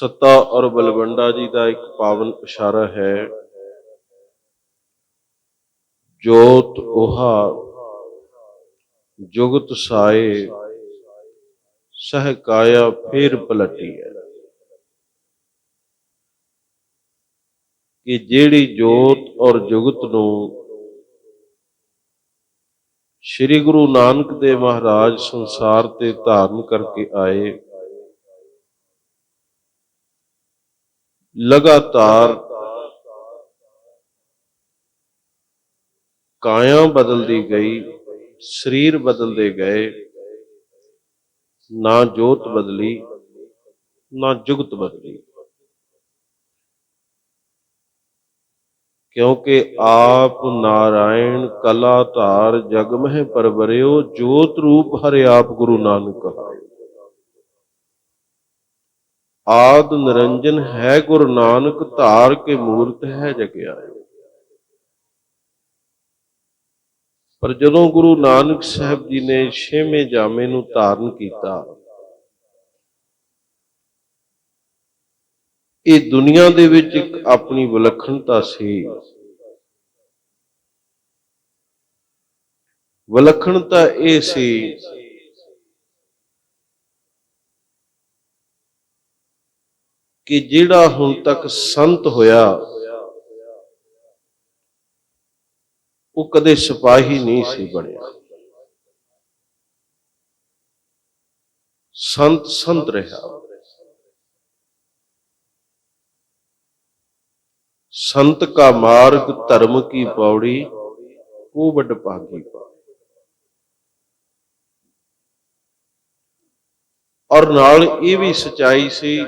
ਸੱਤਾ ਔਰ ਬਲਵੰਡਾ ਜੀ ਦਾ ਇੱਕ ਪਾਵਨ ਇਸ਼ਾਰਾ ਹੈ। ਜੋਤ ਉਹਾ ਜੁਗਤ ਸਾਏ ਸਹ ਕਾਇਆ ਫੇਰ ਪਲਟੀ ਹੈ ਕਿ ਜਿਹੜੀ ਜੋਤ ਔਰ ਜੁਗਤ ਨੂੰ ਸ੍ਰੀ ਗੁਰੂ ਨਾਨਕ ਦੇਵ ਮਹਾਰਾਜ ਸੰਸਾਰ ਤੇ ਧਾਰਨ ਕਰਕੇ ਆਏ ਲਗਾਤਾਰ ਕਾਇਆ ਬਦਲਦੀ ਗਈ, ਸਰੀਰ ਬਦਲਦੇ ਗਏ, ਨਾ ਜੋਤ ਬਦਲੀ, ਨਾ ਜੁਗਤ ਬਦਲੀ। ਕਿਉਂਕਿ ਆਪ ਨਾਰਾਇਣ ਕਲਾ ਧਾਰ ਜਗ ਮਹਿ ਪਰਵਰਿਓ, ਜੋਤ ਰੂਪ ਹਰਿ ਆਪ ਗੁਰੂ ਨਾਨਕ ਕਹਾਇ ਆਦ ਨਿਰੰਜਨ ਹੈ ਗੁਰੂ ਨਾਨਕ, ਧਾਰ ਕੇ ਮੂਰਤ ਹੈ ਜਗਿਆਇ ਪਰ ਜਦੋਂ ਗੁਰੂ ਨਾਨਕ ਸਾਹਿਬ ਜੀ ਨੇ ਛੇਵੇਂ ਜਾਮੇ ਨੂੰ ਧਾਰਨ ਕੀਤਾ, ਇਹ ਦੁਨੀਆ ਦੇ ਵਿੱਚ ਇੱਕ ਆਪਣੀ ਵਿਲੱਖਣਤਾ ਸੀ। ਵਿਲੱਖਣਤਾ ਇਹ ਸੀ ਕਿ ਜਿਹੜਾ ਹੁਣ ਤੱਕ ਸੰਤ ਹੋਇਆ, ਉਹ ਕਦੇ ਸਿਪਾਹੀ ਨਹੀਂ ਸੀ ਬਣਿਆ। ਸੰਤ ਸੰਤ ਰਿਹਾ। ਸੰਤ ਕਾ ਮਾਰਗ, ਧਰਮ ਕੀ ਪੌੜੀ ਕੋ ਵੱਡ ਭਾਗੀ। ਪਾ ਔਰ ਨਾਲ ਇਹ ਵੀ ਸਚਾਈ ਸੀ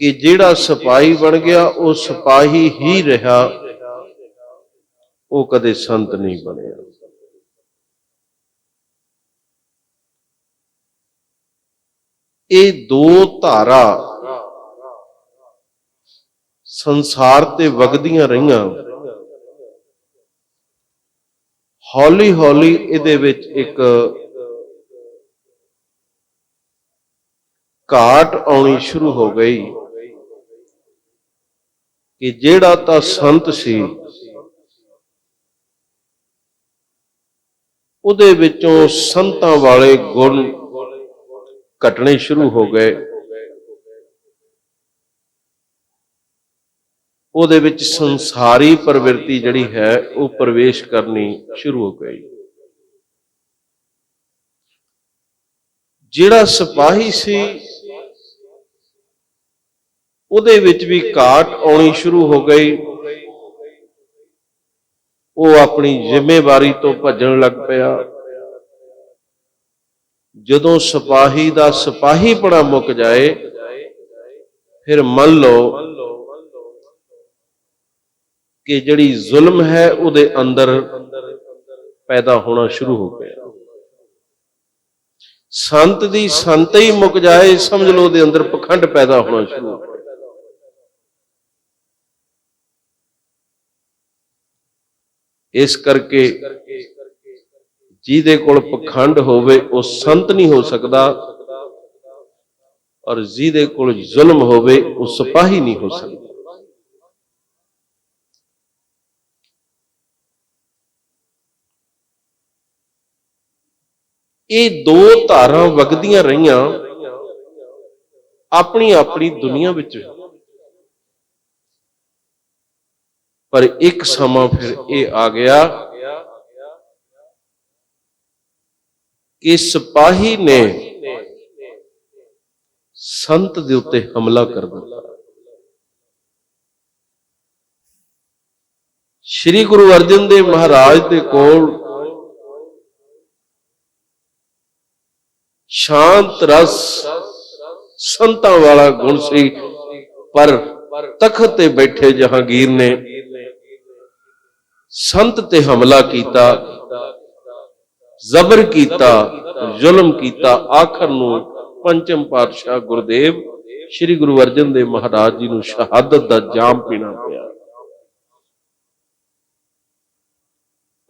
ਕਿ ਜਿਹੜਾ ਸਿਪਾਹੀ ਬਣ ਗਿਆ, ਉਹ ਸਿਪਾਹੀ ਹੀ ਰਿਹਾ। ਉਹ ਕਦੇ ਸੰਤ ਨਹੀਂ ਬਣਿਆ। ਇਹ ਦੋ ਧਾਰਾ ਸੰਸਾਰ ਤੇ ਵਗਦੀਆਂ ਰਹੀਆਂ। ਹੌਲੀ ਹੌਲੀ ਇਹਦੇ ਵਿੱਚ ਇੱਕ ਘਾਟ ਆਉਣੀ ਸ਼ੁਰੂ ਹੋ ਗਈ। ਕਿ ਜਿਹੜਾ ਤਾਂ ਸੰਤ ਸੀ, ਉਹਦੇ ਵਿੱਚੋਂ ਸੰਤਾਂ ਵਾਲੇ ਗੁਣ ਘਟਣੇ ਸ਼ੁਰੂ ਹੋ ਗਏ। ਉਹਦੇ ਵਿੱਚ ਸੰਸਾਰੀ ਪ੍ਰਵਿਰਤੀ ਜਿਹੜੀ ਹੈ, ਉਹ ਪ੍ਰਵੇਸ਼ ਕਰਨੀ ਸ਼ੁਰੂ ਹੋ ਗਈ। ਜਿਹੜਾ ਸਿਪਾਹੀ ਸੀ ਉਹਦੇ ਵਿੱਚ ਵੀ ਘਾਟ ਆਉਣੀ ਸ਼ੁਰੂ ਹੋ ਗਈ। ਉਹ ਆਪਣੀ ਜ਼ਿੰਮੇਵਾਰੀ ਤੋਂ ਭੱਜਣ ਲੱਗ ਪਿਆ। ਜਦੋਂ ਸਿਪਾਹੀ ਦਾ ਸਿਪਾਹੀਪਣਾ ਮੁੱਕ ਜਾਏ, ਫਿਰ ਮੰਨ ਲਓ ਕਿ ਜਿਹੜੀ ਜ਼ੁਲਮ ਹੈ ਉਹਦੇ ਅੰਦਰ ਪੈਦਾ ਹੋਣਾ ਸ਼ੁਰੂ ਹੋ ਗਿਆ। ਸੰਤ ਦੀ ਸੰਤ ਹੀ ਮੁੱਕ ਜਾਏ, ਸਮਝ ਲਓ ਉਹਦੇ ਅੰਦਰ ਪਖੰਡ ਪੈਦਾ ਹੋਣਾ ਸ਼ੁਰੂ ਹੋ ਗਿਆ। ਇਸ ਕਰਕੇ ਜਿਹਦੇ ਕੋਲ ਪਖੰਡ ਹੋਵੇ, ਉਹ ਸੰਤ ਨਹੀਂ ਹੋ ਸਕਦਾ। ਔਰ ਜਿਹਦੇ ਕੋਲ ਜ਼ੁਲਮ ਹੋਵੇ, ਉਹ ਸਿਪਾਹੀ ਨਹੀਂ ਹੋ ਸਕਦਾ। ਇਹ ਦੋ ਧਾਰਾਂ ਵਗਦੀਆਂ ਰਹੀਆਂ ਆਪਣੀ ਆਪਣੀ ਦੁਨੀਆ ਵਿੱਚ। ਪਰ ਇੱਕ ਸਮਾਂ ਫਿਰ ਇਹ ਆ ਗਿਆ ਕਿ ਸਿਪਾਹੀ ਨੇ ਸੰਤ ਦੇ ਉੱਤੇ ਹਮਲਾ ਕਰ ਦਿੱਤਾ। ਸ੍ਰੀ ਗੁਰੂ ਅਰਜਨ ਦੇਵ ਮਹਾਰਾਜ ਦੇ ਕੋਲ ਸ਼ਾਂਤ ਰਸ ਸੰਤਾਂ ਵਾਲਾ ਗੁਣ ਸੀ, ਪਰ ਤਖਤ ਤੇ ਬੈਠੇ ਜਹਾਂਗੀਰ ਨੇ ਸੰਤ ਤੇ ਹਮਲਾ ਕੀਤਾ, ਜ਼ਬਰ ਕੀਤਾ, ਜ਼ੁਲਮ ਕੀਤਾ, ਆਖਰ ਨੂੰ ਪੰਚਮ ਪਾਤਸ਼ਾਹ ਗੁਰਦੇਵ, ਸ੍ਰੀ ਗੁਰੂ ਅਰਜਨ ਦੇਵ ਮਹਾਰਾਜ ਜੀ ਨੂੰ ਸ਼ਹਾਦਤ ਦਾ ਜਾਮ ਪੀਣਾ ਪਿਆ।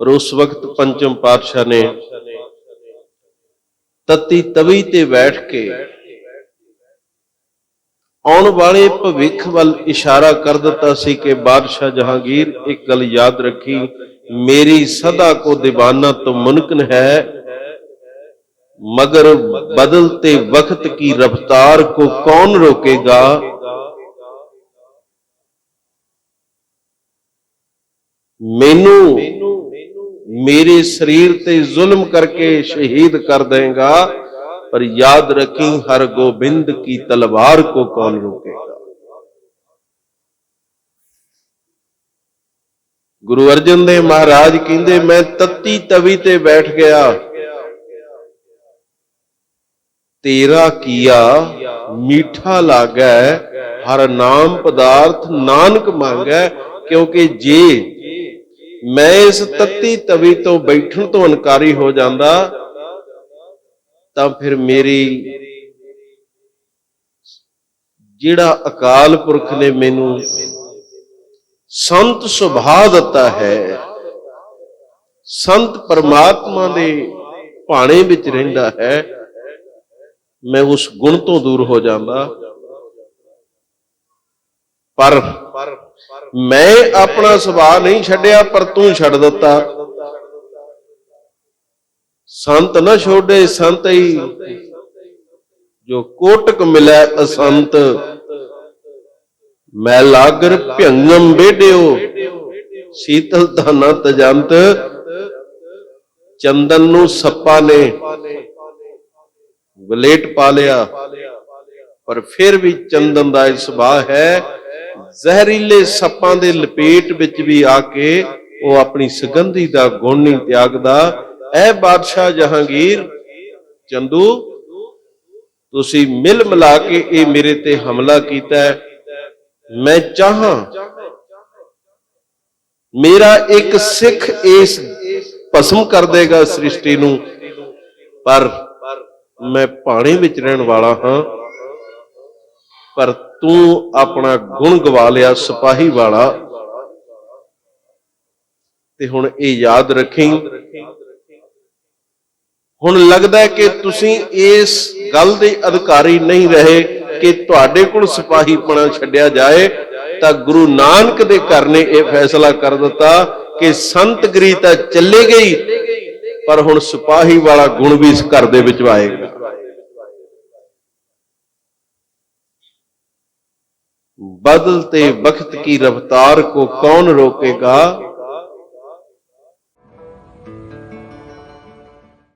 ਪਰ ਉਸ ਵਕਤ ਪੰਚਮ ਪਾਤਸ਼ਾਹ ਨੇ ਤਤੀ ਤਵੀ ਤੇ ਬੈਠ ਕੇ ਆਉਣ ਵਾਲੇ ਭਵਿੱਖ ਵੱਲ ਇਸ਼ਾਰਾ ਕਰ ਦਿੱਤਾ ਸੀ ਕਿ ਬਾਦਸ਼ਾਹ ਜਹਾਂਗੀਰ, ਇੱਕ ਗੱਲ ਯਾਦ ਰੱਖੀ, ਮੇਰੀ ਸਦਾ ਕੋ دیਵਾਨਾ ਤੋਂ ਮੁਨਕਨ ਹੈ, ਮਗਰ ਬਦਲਤੇ ਵਕਤ ਕੀ ਰਫਤਾਰ ਕੋ ਕੌਣ ਰੋਕੇਗਾ? ਮੈਨੂੰ ਮੇਰੇ ਸਰੀਰ ਤੇ ਜ਼ੁਲਮ ਕਰਕੇ ਸ਼ਹੀਦ ਕਰ ਦੇਗਾ ਪਰ ਯਾਦ ਰੱਖੀ, ਹਰ ਗੋਬਿੰਦ ਕੀ ਤਲਵਾਰ ਕੋ ਕੌਣ ਰੋकेगा ਗੁਰੂ ਅਰਜਨ ਦੇਵ ਮਹਾਰਾਜ ਕਹਿੰਦੇ, ਮੈਂ ਤੱਤੀ ਤਵੀ ਤੇ ਬੈਠ ਗਿਆ। ਤੇਰਾ ਕੀਆ ਮੀਠਾ ਲਾਗੈ, ਹਰ ਨਾਮ ਪਦਾਰਥ ਨਾਨਕ ਮੰਗੈ, ਕਿਉਂਕਿ ਜੇ ਮੈਂ ਇਸ ਤੱਤੀ ਤਵੀ ਤੋਂ ਬੈਠਣ ਤੋਂ ਇਨਕਾਰੀ ਹੋ ਜਾਂਦਾ ਤਾਂ ਫਿਰ ਮੇਰੀ ਜਿਹੜਾ ਅਕਾਲ ਪੁਰਖ ਨੇ ਮੈਨੂੰ ਸੰਤ ਸੁਭਾਅ ਦਿੱਤਾ ਹੈ, ਸੰਤ ਪਰਮਾਤਮਾ ਦੇ ਭਾਣੇ ਵਿੱਚ ਰਹਿੰਦਾ ਹੈ, ਮੈਂ ਉਸ ਗੁਣ ਤੋਂ ਦੂਰ ਹੋ ਜਾਂਦਾ। ਪਰ ਮੈਂ ਆਪਣਾ ਸੁਭਾਅ ਨਹੀਂ ਛੱਡਿਆ, ਪਰ ਤੂੰ ਛੱਡ ਦਿੱਤਾ। ਸੰਤ ਨਾ ਛੋੜੇ ਸੰਤ ਹੀ। ਜੋ ਕੋਟਕ ਮਿਲੈ ਅਸੰਤ, ਮੈਂ ਲਾਗਰ ਭੰਗਮ ਬੇੜਿਓ ਸੀਤਲ ਧਾਨਾ ਤਜੰਤ, ਚੰਦਨ ਨੂੰ ਸੱਪਾ ਨੇ ਵਲੇਟ ਪਾ ਲਿਆ। ਪਰ ਫਿਰ ਵੀ ਚੰਦਨ ਦਾ ਸੁਭਾਅ ਹੈ, ਜ਼ਹਿਰੀਲੇ ਸੱਪਾਂ ਦੇ ਲਪੇਟ ਵਿੱਚ ਵੀ ਆ ਕੇ ਉਹ ਆਪਣੀ ਸੁਗੰਧੀ ਦਾ ਗੁਣ ਨਹੀਂ ਤਿਆਗਦਾ। ਐ ਬਾਦਸ਼ਾਹ ਜਹਾਂਗੀਰ, ਚੰਦੂ, ਤੁਸੀਂ ਮਿਲ ਮਿਲਾ ਕੇ ਇਹ ਮੇਰੇ ਤੇ ਹਮਲਾ ਕੀਤਾ ਹੈ। ਮੈਂ ਚਾਹਾਂ ਮੇਰਾ ਇੱਕ ਸਿੱਖ ਇਸ ਭਸਮ ਕਰ ਦੇਗਾ ਸ੍ਰਿਸ਼ਟੀ ਨੂੰ, ਪਰ ਮੈਂ ਪਾਣੀ ਵਿੱਚ ਰਹਿਣ ਵਾਲਾ ਹਾਂ। ਪਰ ਤੂੰ ਆਪਣਾ ਗੁਣ ਗਵਾ ਲਿਆ ਸਿਪਾਹੀ ਵਾਲਾ। ਤੇ ਹੁਣ ਇਹ ਯਾਦ ਰੱਖੀ ਹੁਣ ਲੱਗਦਾ ਹੈ ਕਿ ਤੁਸੀਂ ਇਸ ਗੱਲ ਦੇ ਅਧਿਕਾਰੀ ਨਹੀਂ ਰਹੇ ਕਿ ਤੁਹਾਡੇ ਕੋਲ ਸਿਪਾਹੀਪਣਾ ਛੱਡਿਆ ਜਾਏ, ਤਾਂ ਗੁਰੂ ਨਾਨਕ ਦੇ ਘਰ ਨੇ ਇਹ ਫੈਸਲਾ ਕਰ ਦਿੱਤਾ ਕਿ ਸੰਤ ਸੰਤਗਰੀ ਤਾਂ ਚੱਲੇ ਗਈ ਪਰ ਹੁਣ ਸਿਪਾਹੀ ਵਾਲਾ ਗੁਣ ਵੀ ਇਸ ਘਰ ਦੇ ਵਿੱਚ ਆਏਗਾ। ਬਦਲਤੇ ਵਕਤ ਕੀ ਰਫਤਾਰ ਕੋ ਕੌਣ ਰੋਕੇਗਾ?